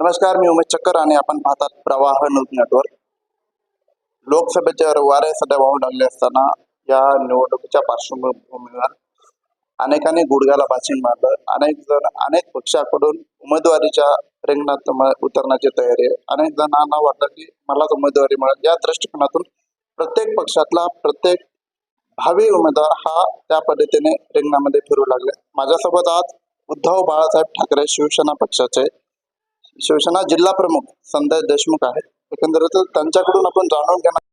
नमस्कार मी उमेश चक्कर आणि आपण पाहतात प्रवाह न्यूज नेटवर्क. लोकसभेच्या वारे सध्या वाहू लागले असताना या निवडणुकीच्या पार्श्वभूमीवर अनेकांनी गुडघ्याला भाषण मारलं. अनेक जण अनेक पक्षाकडून उमेदवारीच्या रिंगणात उतरण्याची तयारी आहे. अनेक जणांना वाटतं की मलाच उमेदवारी मिळेल. या दृष्टिकोनातून प्रत्येक पक्षातला प्रत्येक भावी उमेदवार हा त्या पद्धतीने रिंगणामध्ये फिरू लागले माझ्यासोबत आज उद्धव बाळासाहेब ठाकरे शिवसेना पक्षाचे शिवसेना जिल्हा प्रमुख संदय देशमुख आहेत. एकंदरीत त्यांच्याकडून आपण जाणून घेणार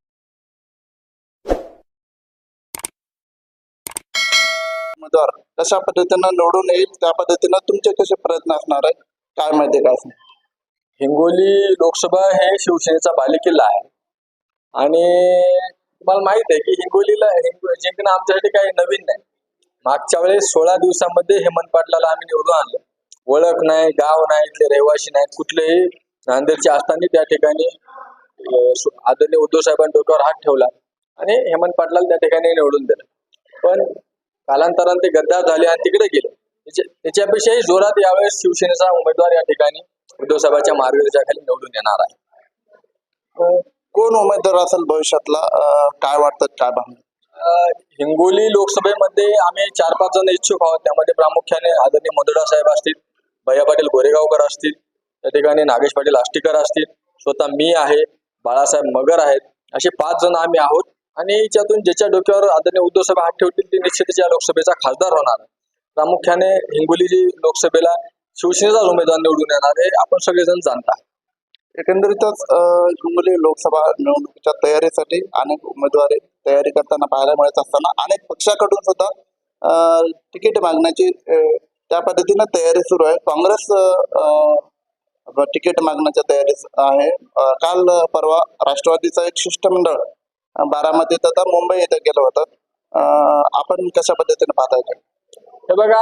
उमेदवार कशा पद्धतीनं निवडून येईल त्या पद्धतीनं तुमचे कसे प्रयत्न असणार आहे काय माहिती काय हिंगोली लोकसभा हे शिवसेनेचा बालेकिल्ला आहे. आणि तुम्हाला माहीत आहे की हिंगोलीला हिंगोली जिंकणं आमच्यासाठी काही नवीन नाही. मागच्या वेळेस सोळा दिवसामध्ये हेमंत पाटलाला आम्ही निवडून आणलं. ओळख नाही गाव नाही इथले रहिवासी नाहीत कुठलेही नांदेडचे असताना त्या ठिकाणी आदरणीय उद्धव साहेबांनी डोक्यावर हात ठेवला आणि हेमंत पाटलाला त्या ठिकाणी निवडून दिलं. पण कालांतराने ते गद्दार झाले आणि तिकडे गेले. त्याच्या- त्याच्यापेक्षाही जोरात यावेळेस शिवसेनेचा उमेदवार या ठिकाणी उद्धव साहेबांच्या मार्गदर्शनाखाली निवडून येणार आहे. कोण उमेदवार असेल भविष्यातला? काय वाटतं काय भावना? हिंगोली लोकसभेमध्ये आम्ही चार पाच जण इच्छुक आहोत. त्यामध्ये प्रामुख्याने आदरणीय मधुरा साहेब असतील. भैया पाटील गोरेगावकर असतील त्या ठिकाणी नागेश पाटील आष्टीकर असतील स्वतः मी आहे बाळासाहेब मगर आहेत असे पाच जण आम्ही आहोत. आणि याच्यातून ज्याच्या डोक्यावर आदरणीय उद्धव साहेब हात ठेवतील ते निश्चितच या लोकसभेचा खासदार होणार प्रामुख्याने हिंगोली जी लोकसभेला शिवसेनेचाच उमेदवार निवडून येणार आहे आपण सगळेजण जाणता. एकंदरीतच हिंगोली लोकसभा निवडणुकीच्या तयारीसाठी अनेक उमेदवारी तयारी करताना पाहायला मिळत असताना अनेक पक्षाकडून सुद्धा तिकीट मागण्याची त्या पद्धतीनं तयारी सुरू आहे. काँग्रेस तिकीट मागण्याच्या तयारी आहे. काल परवा राष्ट्रवादीचं एक शिष्टमंडळ अं, बारामती तथा मुंबई येथे गेलं होतं. आपण कशा पद्धतीने पाहता हे बघा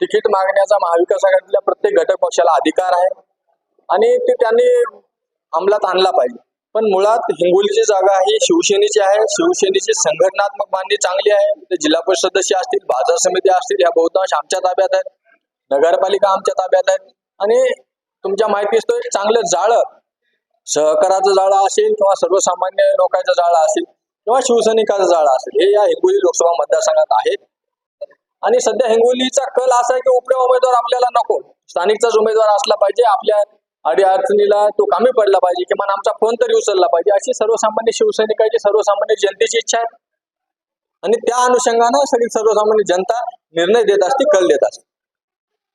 तिकीट मागण्याचा महाविकास आघाडीतल्या प्रत्येक घटक पक्षाला अधिकार आहे आणि ते त्यांनी अंमलात आणला पाहिजे. पण मुळात हिंगोलीची जागा ही शिवसेनेची आहे. शिवसेनेची संघटनात्मक बांधणी चांगली आहे. ते जिल्हा परिषद सदस्य असतील बाजार समिती असतील या बहुतांश आमच्या ताब्यात आहेत. नगरपालिका आमच्या ताब्यात आहेत. आणि तुमच्या माहिती असतो एक चांगलं जाळं सहकाराचं जाळं असेल किंवा सर्वसामान्य लोकांचं जाळं असेल किंवा शिवसैनिकाचं जाळं असेल हे या हिंगोली लोकसभा मतदारसंघात आहेत आणि सध्या हिंगोलीचा कल असा आहे की उपड्या उमेदवार आपल्याला नको. स्थानिकचाच उमेदवार असला पाहिजे आपल्या अडी अडचणीला तो कामी पडला पाहिजे किमान आमचा फोन तरी उचलला पाहिजे. अशी सर्वसामान्य शिवसैनिकाची सर्वसामान्य जनतेची इच्छा आहे. आणि त्या अनुषंगानं सगळी सर्वसामान्य जनता निर्णय देत असते कल देत असते.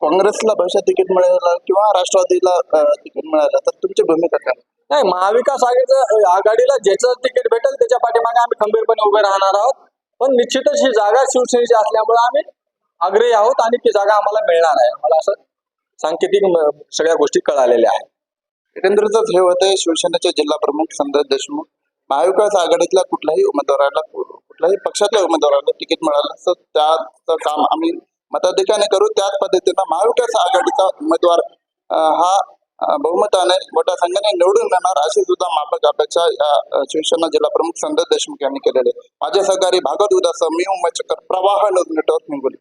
काँग्रेसला भविष्यात तिकीट मिळालं किंवा राष्ट्रवादीला तिकीट मिळालं तर तुमची भूमिका काय? नाही महाविकास आघाडीचं आघाडीला ज्याचं तिकीट भेटेल त्याच्या पाठीमागे आम्ही खंबीरपणे उभे राहणार आहोत. पण निश्चितच ही जागा शिवसेनेची असल्यामुळे आम्ही आग्रही आहोत आणि ती जागा आम्हाला मिळणार आहे. आम्हाला असं सांकेतिक सगळ्या गोष्टी कळालेल्या आहेत. एकंदरीतच हे होते शिवसेनेचे जिल्हा प्रमुख संजय देशमुख महाविकास आघाडीतल्या कुठल्याही उमेदवाराला कुठल्याही पक्षातल्या उमेदवाराला तिकीट मिळालं तर त्याचं काम आम्ही मताधिकाने करू. त्याच पद्धतीनं महाविकास आघाडीचा उमेदवार हा बहुमताने मोठ्या संख्येने निवडून येणार अशी सुद्धा माफक अपेक्षा या शिवसेना जिल्हा प्रमुख संजय देशमुख यांनी केलेली आहे. माझे सहकारी भागवत उदास मी उमेचकर प्रवाह न्यूज नेटवर्क हिंगोली.